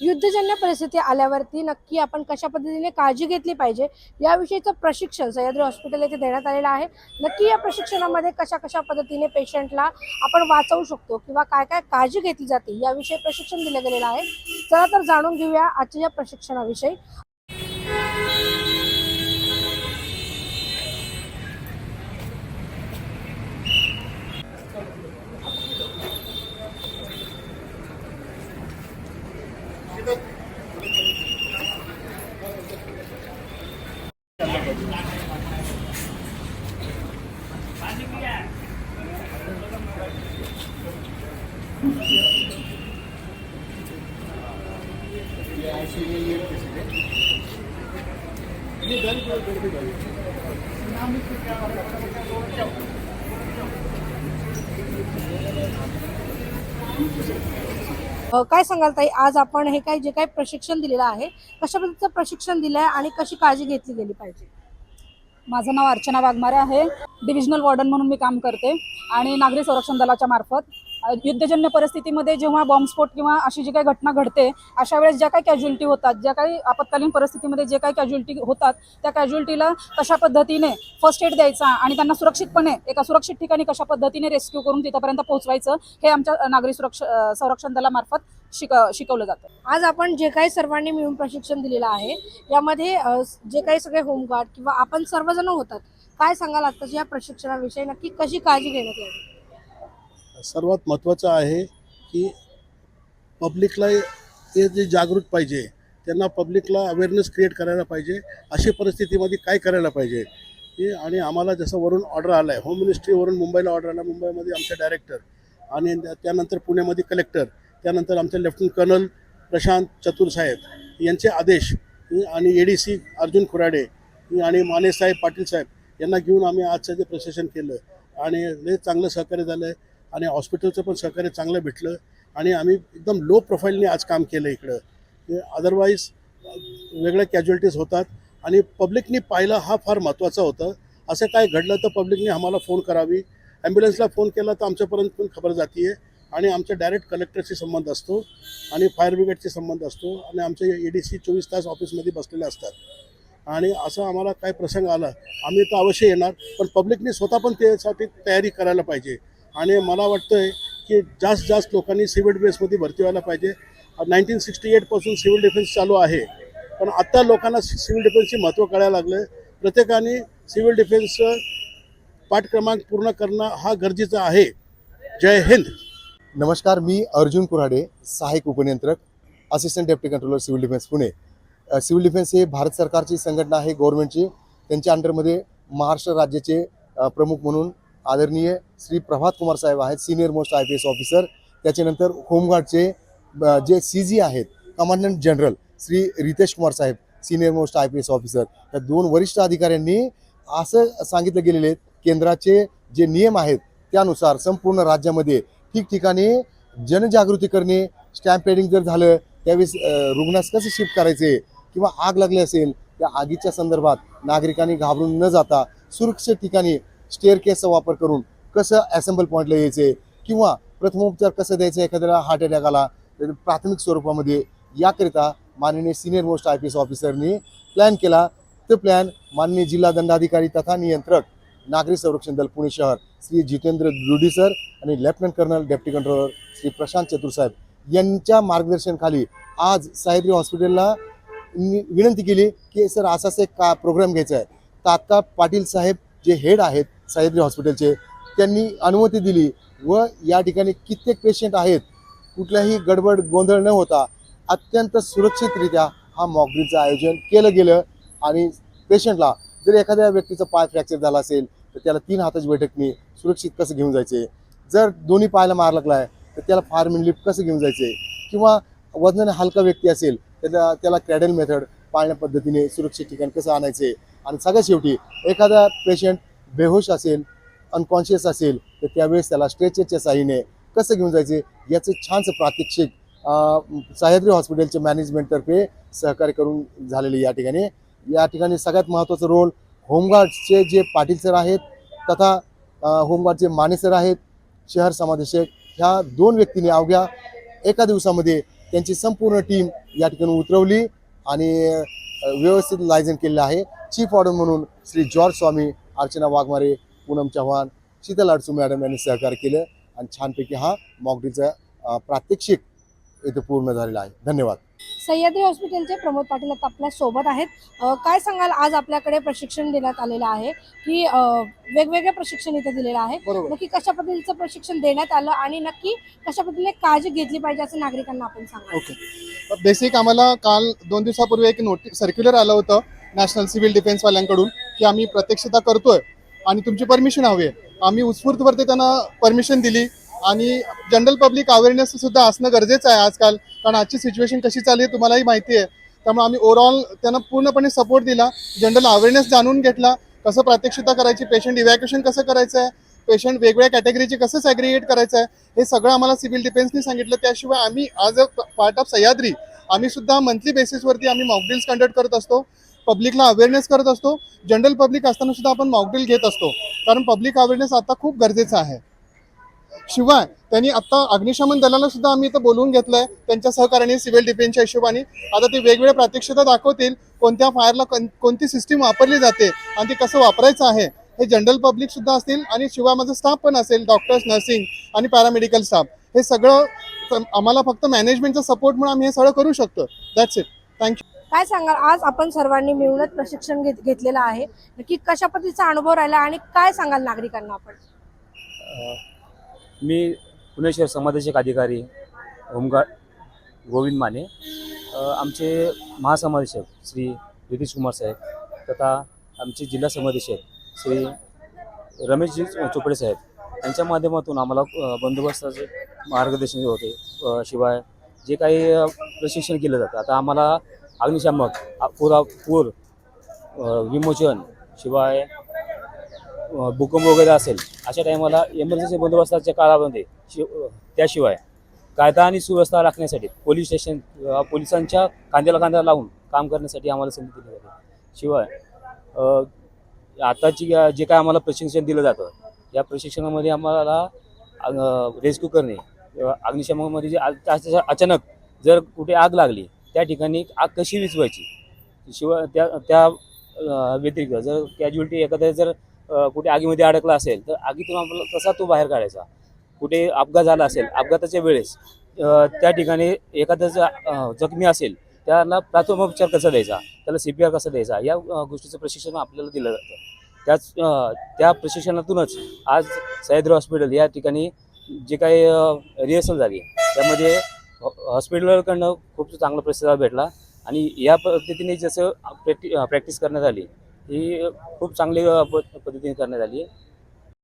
युद्धजन्य परिस्थिती आल्यावरती नक्की आपण कशा पद्धतीने काळजी घेतली पाहिजे याविषयीचं प्रशिक्षण सह्याद्री हॉस्पिटल येथे देण्यात आलेलं आहे. नक्की या प्रशिक्षणामध्ये कशा कशा पद्धतीने पेशंटला आपण वाचवू शकतो किंवा काय काय काळजी घेतली जाते याविषयी प्रशिक्षण दिलं गेलेलं आहे. चला तर जाणून घेऊया आजच्या या प्रशिक्षणाविषयी. काय सांगाल ताई? आज आपण हे काय जे काही प्रशिक्षण दिलेलं आहे कशा पद्धतीचं प्रशिक्षण दिलं आहे आणि कशी काळजी घेतली गेली पाहिजे? माझं नाव अर्चना वाघमारे आहे. डिव्हिजनल वॉर्डन म्हणून मी काम करते. आणि नागरी संरक्षण दलाच्या मार्फत युद्धजन्य परिस्थितीमध्ये जेव्हा बॉम्बस्फोट किंवा अशी जी काही घटना घडते अशा वेळेस ज्या काही कॅज्युलिटी होतात ज्या काही आपत्कालीन परिस्थितीमध्ये जे काही कॅज्युलिटी होतात त्या कॅज्युलिटीला कशा पद्धतीने फर्स्ट एड द्यायचा आणि त्यांना सुरक्षितपणे एका सुरक्षित ठिकाणी कशा पद्धतीने रेस्क्यू करून तिथपर्यंत पोहोचवायचं हे आमच्या नागरी सुरक्षा संरक्षण दलामार्फत शिक शिकवलं जातं. आज आपण जे काही सर्वांनी मिळून प्रशिक्षण दिलेलं आहे यामध्ये जे काही सगळे होमगार्ड किंवा आपण सर्वजण होतात काय सांगाल आत्ताच्या या प्रशिक्षणाविषयी? नक्की कशी काळजी घेण्यात यावी? सर्वात महत्त्वाचं आहे की पब्लिकला हे जे जागृत पाहिजे त्यांना पब्लिकला अवेअरनेस क्रिएट करायला पाहिजे अशी परिस्थितीमध्ये काय करायला पाहिजे? की आणि आम्हाला जसं वरून ऑर्डर आला आहे होम मिनिस्ट्रीवरून मुंबईला ऑर्डर आला मुंबईमध्ये आमचे डायरेक्टर आणि त्यानंतर पुण्यामध्ये कलेक्टर त्यानंतर आमचे लेफ्टनंट कर्नल प्रशांत चतुर साहेब यांचे आदेश आणि A D C Arjun Khurade आणि मानेसाहेब पाटील साहेब यांना घेऊन आम्ही आजचं जे प्रशासन केलं आणि लय चांगलं सहकार्य झालं आहे आणि हॉस्पिटलचं पण सहकार्य चांगलं भेटलं. आणि आम्ही एकदम लो प्रोफाईलने आज काम केलं इकडं. अदरवाईज वेगळ्या कॅज्युअलिटीज होतात आणि पब्लिकनी पाहिलं हा फार महत्त्वाचा होतं. असं काय घडलं तर पब्लिकने आम्हाला फोन करावी. ॲम्ब्युलन्सला फोन केला तर आमच्यापर्यंत पण खबर जाते आणि आमच्या डायरेक्ट कलेक्टरशी संबंध असतो आणि फायर ब्रिगेडशी संबंध असतो. आणि आमचे ए डी सी चोवीस तास ऑफिसमध्ये बसलेले असतात. आणि असं आम्हाला काय प्रसंग आला आम्ही तर अवश्य येणार. पण पब्लिकने स्वतः पण त्यासाठी तयारी करायला पाहिजे. आणि मला वाटतंय की जास्त जास्त लोकांनी सिव्हिल डिफेन्समध्ये भरती व्हायला पाहिजे. नाईन्टीन सिक्स्टी एटपासून सिव्हिल डिफेन्स चालू आहे. पण आत्ता लोकांना सिव्हिल डिफेन्सचे महत्त्व कळायला लागलं प्रत्येकाने सिव्हिल डिफेन्सचं पाठक्रमांक पूर्ण करणं हा गरजेचा आहे. जय हिंद. नमस्कार मी अर्जुन कुऱ्हाडे सहाय्यक उपनियंत्रक assistant deputy controller civil defence Pune. Civil defence हे भारत सरकारची संघटना आहे गव्हर्नमेंटची त्यांच्या अंडरमध्ये महाराष्ट्र राज्याचे प्रमुख म्हणून आदरणीय श्री प्रभात कुमार साहेब आहेत senior most I P S officer त्याच्यानंतर होमगार्डचे जे सी जी आहेत commandant general Shri Ritesh Kumar Saheb senior most I P S officer या दोन वरिष्ठ अधिकाऱ्यांनी असं सांगितलं गेलेले केंद्राचे जे नियम आहेत त्यानुसार संपूर्ण राज्यामध्ये ठिकठिकाणी जनजागृती करणे स्टॅम्प पेडिंग जर झालं त्यावेळेस रुग्णास कसं शिफ्ट करायचे किंवा आग लागली असेल त्या आगीच्या संदर्भात नागरिकांनी घाबरून न जाता सुरक्षित ठिकाणी स्टेअर केसचा वापर करून कसं असेंबल पॉईंटला यायचे किंवा प्रथमोपचार कसं द्यायचं एखाद्याला हार्ट अटॅक आला तर प्राथमिक स्वरूपामध्ये याकरिता माननीय senior most I P S ऑफिसरनी plan केला. तो प्लॅन माननीय जिल्हा दंडाधिकारी तथा नियंत्रक नागरी संरक्षण दल पुणे शहर श्री जितेंद्र दुडी सर आणि lieutenant colonel deputy controller Shri Prashant Chatur साहेब यांच्या मार्गदर्शनाखाली आज साहेबरी हॉस्पिटलला विनंती केली की सर असाच एक का प्रोग्राम घ्यायचा आहे. तात्काळ पाटील साहेब जे हेड आहेत सह्याद्री हॉस्पिटलचे त्यांनी अनुमती दिली व या ठिकाणी कित्येक पेशंट आहेत. कुठल्याही गडबड गोंधळ न होता अत्यंत सुरक्षितरित्या हा मॉकड्रीलचं आयोजन केलं गेलं आणि पेशंटला जर एखाद्या व्यक्तीचा पाय फ्रॅक्चर झाला असेल तर त्याला तीन हाताची बैठकनी सुरक्षित कसं घेऊन जायचे? जर दोन्ही पायाला मार लागला आहे तर त्याला फार्मिन लिफ्ट कसं घेऊन जायचे? किंवा वजनाने हलका व्यक्ती असेल त्याला त्याला क्रॅडल मेथड पाळण्या पद्धतीने सुरक्षित ठिकाण कसं आणायचे? आणि सगळ्यात शेवटी एखादा पेशंट बेहोश असेल अनकॉन्शियस असेल तर त्यावेळेस त्याला स्ट्रेचरच्या साह्याने कसं घेऊन जायचे याचं छानसं प्रात्यक्षिक सह्याद्री हॉस्पिटलच्या मॅनेजमेंटतर्फे सहकार्य करून झालेले या ठिकाणी. या ठिकाणी सगळ्यात महत्त्वाचं रोल होमगार्डचे जे पाटील सर आहेत तथा होमगार्डचे माने सर आहेत शहर समादेशक ह्या दोन व्यक्तीने अवघ्या एका दिवसामध्ये त्यांची संपूर्ण टीम या ठिकाणी उतरवली आणि व्यवस्थित लायझन केलेलं आहे. चीफ ऑर्डर म्हणून श्री जॉर्ज स्वामी अर्चना वाघमारे पूनम चव्हाण शीतल अडसू मॅडम यांनी सहकार्य केलं आणि छानपैकी हा मॉकड्रीलचा अ, प्रात्यक्षिक इथे पूर्ण झालेला आहे. धन्यवाद. सह्याद्री हॉस्पिटलचे प्रमोद पाटील आता आपल्यासोबत आहेत. काय सांगाल? आज आपल्याकडे प्रशिक्षण देण्यात आलेलं आहे की वेगवेगळे प्रशिक्षण इथे दिलेलं आहे. नक्की कशा पद्धतीचं प्रशिक्षण देण्यात आलं आणि नक्की कशा पद्धतीने काळजी घेतली पाहिजे असं नागरिकांना आपण सांगा ओके. बेसिक आम्हाला काल दोन दिवसापूर्वी एक नोटि सर्क्युलर आलं होतं नॅशनल सिव्हिल डिफेन्सवाल्यांकडून. की आम्ही प्रत्यक्षता करतोय आणि तुमची परमिशन हवी आहे. आम्ही उत्स्फूर्तवरती त्यांना परमिशन दिली आणि जनरल पब्लिक अवेअरनेस सुद्धा असणं गरजेचं आहे आजकाल. कारण आजची सिच्युएशन कशी चालली आहे तुम्हालाही माहिती आहे. त्यामुळे आम्ही ओव्हरऑल त्यांना पूर्णपणे सपोर्ट दिला. जनरल अवेअरनेस जाणून घेतला. कसं प्रात्यक्षिकता करायची पेशंट इव्हॅक्युएशन कसं करायचं आहे पेशंट वेगवेगळ्या कॅटेगरीचे कसं सॅग्रिगेट करायचं आहे हे सगळं आम्हाला सिव्हिल डिफेन्सनी सांगितलं. त्याशिवाय आम्ही आज अ पार्ट ऑफ सह्याद्री आम्ही सुद्धा मंथली बेसिसवरती आम्ही मॉकड्रिल्स कंडक्ट करत असतो. पब्लिकला अवेअरनेस करत असतो. जनरल पब्लिक असताना सुद्धा आपण मॉकड्रिल घेत असतो. कारण पब्लिक अवेअरनेस आता खूप गरजेचं आहे. शिवाय त्यांनी आता अग्निशमन दलाला सुद्धा आम्ही इथं बोलवून घेतलंय. त्यांच्या सहकार्याने सिव्हिल डिफेन्सच्या हिशोबाने. आता ते वेगवेगळ्या प्रात्यक्षिकता दाखवतील. कोणत्या फायरला कोणती सिस्टीम वापरली जाते आणि ते कसं वापरायचं आहे हे जनरल पब्लिक सुद्धा असतील आणि शिवाय माझा स्टाफ पण असेल डॉक्टर्स नर्सिंग आणि पॅरामेडिकल स्टाफ हे सगळं आम्हाला फक्त मॅनेजमेंटचा सपोर्ट म्हणून आम्ही हे सगळं करू शकतो. दॅट्स इट थँक्यू काय सांगाल? आज आपण सर्वांनी मिळूनच प्रशिक्षण घेत घेतलेलं आहे. नक्की कशा पद्धतीचा अनुभव राहिला आणि काय सांगाल नागरिकांना आपण? मी पुणे शहर समाजाचे अधिकारी होमगार्ड गोविंद माने. आमचे महासमादेशक श्री नितीश कुमार साहेब तथा आमचे जिल्हा समादेशक श्री रमेशजी चोपडे साहेब यांच्या माध्यमातून आम्हाला बंदोबस्ताचे मार्गदर्शन होते. शिवाय जे काही प्रशिक्षण केलं जातं. आता आम्हाला अग्निशामक पुरापूर पुरा पूर विमोचन शिवाय भूकंप वगैरे असेल अशा टायमाला एमर्जन्सी बंदोबस्ताच्या काळामध्ये शि त्याशिवाय कायदा आणि सुव्यवस्था राखण्यासाठी पोलीस स्टेशन पोलिसांच्या कांद्याला कांदा लावून काम करण्यासाठी आम्हाला संधी दिली जाते. शिवाय आताची जे काय आम्हाला प्रशिक्षण दिलं जातं या प्रशिक्षणामध्ये आम्हाला रेस्क्यू करणे अ, अग्निशमनामध्ये जे अचानक जर कुठे आग लागली त्या ठिकाणी आग कशी विचवायची शिवाय त्या त्या व्यतिरिक्त जर कॅज्युअलिटी एखाद्या जर कुठे आगीमध्ये अडकला असेल तर आगीतून आपला कसा तो बाहेर काढायचा? कुठे अपघात झाला असेल अपघाताच्या वेळेस त्या ठिकाणी एखादा जखमी असेल त्याला प्राथमिकोपचार कसा द्यायचा? त्याला सी पी आर कसा द्यायचा? या गोष्टीचं प्रशिक्षण आपल्याला दिलं जातं. त्याच त्या प्रशिक्षणातूनच आज सह्याद्री हॉस्पिटल या ठिकाणी जे काही रिहर्सल झाली त्यामध्ये हॉस्पिटलकडनं खूप चांगला प्रतिसाद भेटला. आणि या पद्धतीने जसं प्रॅक्टि प्रॅक्टिस करण्यात आली ही खूप चांगली प- पद्धतीने करण्यात आली. आहे